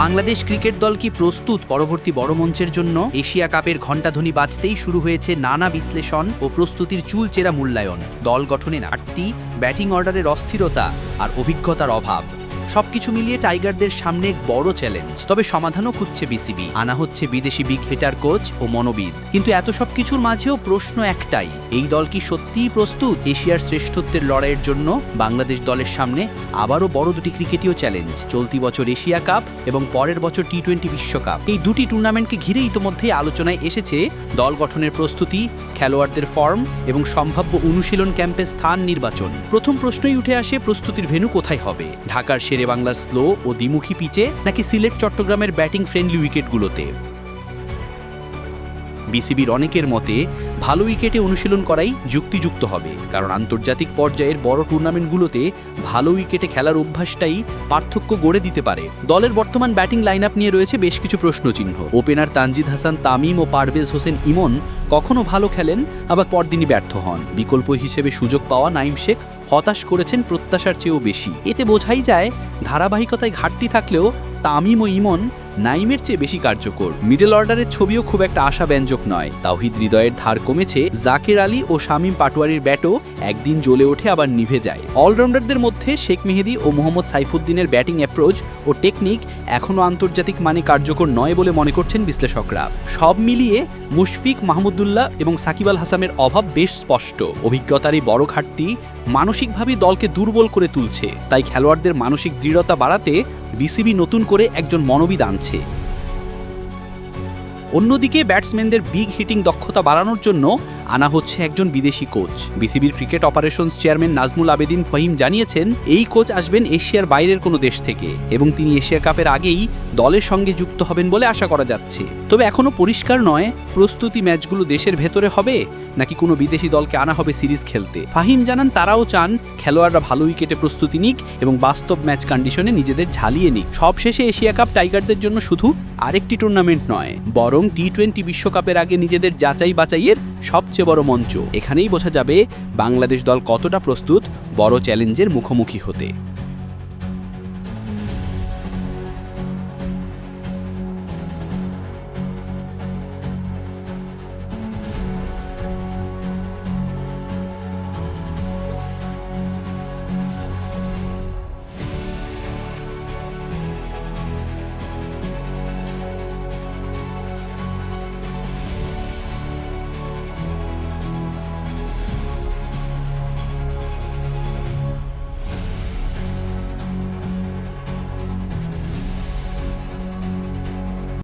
Bangladesh cricket দল কি প্রস্তুত পরবর্তী বড় মঞ্চের জন্য? এশিয়া কাপের ঘণ্টাধ্বনি বাজতেই শুরু হয়েছে নানা বিশ্লেষণ ও প্রস্তুতির চুলচেরা মূল্যায়ন। দল গঠনে ঘাটতি ব্যাটিং অর্ডারের অস্থিরতা আর অভিজ্ঞতার অভাব। সবকিছু মিলিয়ে টাইগারদের সামনে বড় চ্যালেঞ্জ। তবে সমাধানও খুঁজছে বিসিবি। আনা হচ্ছে বিদেশি বিগ হেটার কোচ ও মনোবিদ। কিন্তু এত সব কিছুর মাঝেও প্রশ্ন একটাই, এই দল কি সত্যিই প্রস্তুত? এশিয়ার শ্রেষ্ঠত্বের লড়াইয়ের জন্য বাংলাদেশ দলের সামনে আবারও বড় দুটি ক্রিকেটীয় চ্যালেঞ্জ, চলতি বছর এশিয়া কাপ এবং পরের বছর টি টোয়েন্টি বিশ্বকাপ। এই দুটি টুর্নামেন্টকে ঘিরে ইতোমধ্যেই আলোচনায় এসেছে দল গঠনের প্রস্তুতি, খেলোয়াড়দের ফর্ম এবং সম্ভাব্য অনুশীলন ক্যাম্পে স্থান নির্বাচন। প্রথম প্রশ্নই উঠে আসে প্রস্তুতির ভেন্যু কোথায় হবে? ঢাকার শেরে বাংলার স্লো ও দ্বিমুখী পিচে নাকি সিলেট চট্টগ্রামের ব্যাটিং ফ্রেন্ডলি উইকেটগুলোতে? বিসিবির অনেকের মতে, ভালো উইকেটে অনুশীলন করাই যুক্তিযুক্ত হবে, কারণ আন্তর্জাতিক পর্যায়ের বড় টুর্নামেন্টগুলোতে ভালো উইকেটে খেলার অভ্যাসটাই পার্থক্য গড়ে দিতে পারে। দলের বর্তমান ব্যাটিং লাইন আপ নিয়ে রয়েছে বেশ কিছু প্রশ্নচিহ্ন। ওপেনার তানজিদ হাসান, তামিম ও পারভেজ হোসেন ইমন কখনো ভালো খেলেন, আবার পরদিনই ব্যর্থ হন। বিকল্প হিসেবে সুযোগ পাওয়া নাইম শেখ হতাশ করেছেন প্রত্যাশার চেয়েও বেশি। এতে বোঝাই যায়, ধারাবাহিকতায় ঘাটতি থাকলেও তামিম ও ইমন নাইমের চেয়ে বেশি কার্যকর। মিডল অর্ডারের ছবিও খুব একটা আশাব্যঞ্জক নয়। তাওহিদ হৃদয়ের ধার কমেছে, জাকের আলী ও শামীম পাটোয়ারির ব্যাটও একদিন জ্বলে ওঠে, আবার নিভে যায়। অলরাউন্ডারদের মধ্যে শেখ মেহেদি ও মোহাম্মদ সাইফুদ্দিনের ব্যাটিং অ্যাপ্রোচ ও টেকনিক এখনও আন্তর্জাতিক মানে কার্যকর নয় বলে মনে করছেন বিশ্লেষকরা। সব মিলিয়ে মুশফিক মাহমুদুল্লাহ এবং সাকিব আল হাসামের অভাব বেশ স্পষ্ট। অভিজ্ঞতারই বড় ঘাটতি মানসিকভাবে দলকে দুর্বল করে তুলছে। তাই খেলোয়াড়দের মানসিক দৃঢ়তা বাড়াতে বিসিবি নতুন করে একজন মনোবিদ আনছে। অন্যদিকে ব্যাটসম্যানদের বিগ হিটিং দক্ষতা বাড়ানোর জন্য আনা হচ্ছে একজন বিদেশি কোচ। বিসিবির cricket operations chairman Nazmul Abedin Fahim জানিয়েছেন, এই কোচ আসবেন এশিয়ার বাইরের কোনো দেশ থেকে এবং তিনি এশিয়া কাপের আগেই দলের সঙ্গে যুক্ত হবেন বলে আশা করা যাচ্ছে। তবে এখনও পরিষ্কার নয়, প্রস্তুতি ম্যাচগুলো দেশের ভেতরে হবে নাকি কোনো বিদেশি দলকে আনা হবে সিরিজ খেলতে। ফাহিম জানান, তারাও চান খেলোয়াড়রা ভালো উইকেটে প্রস্তুতি নিক এবং বাস্তব ম্যাচ কন্ডিশনে নিজেদের ঝালিয়ে নিক। সবশেষে এশিয়া কাপ টাইগারদের জন্য শুধু আরেকটি টুর্নামেন্ট নয়, বরং টি টোয়েন্টি বিশ্বকাপের আগে নিজেদের যাচাই বাছাইয়ের সবচেয়ে বড় মঞ্চ। এখানেই বোঝা যাবে বাংলাদেশ দল কতটা প্রস্তুত বড় চ্যালেঞ্জের মুখোমুখি হতে।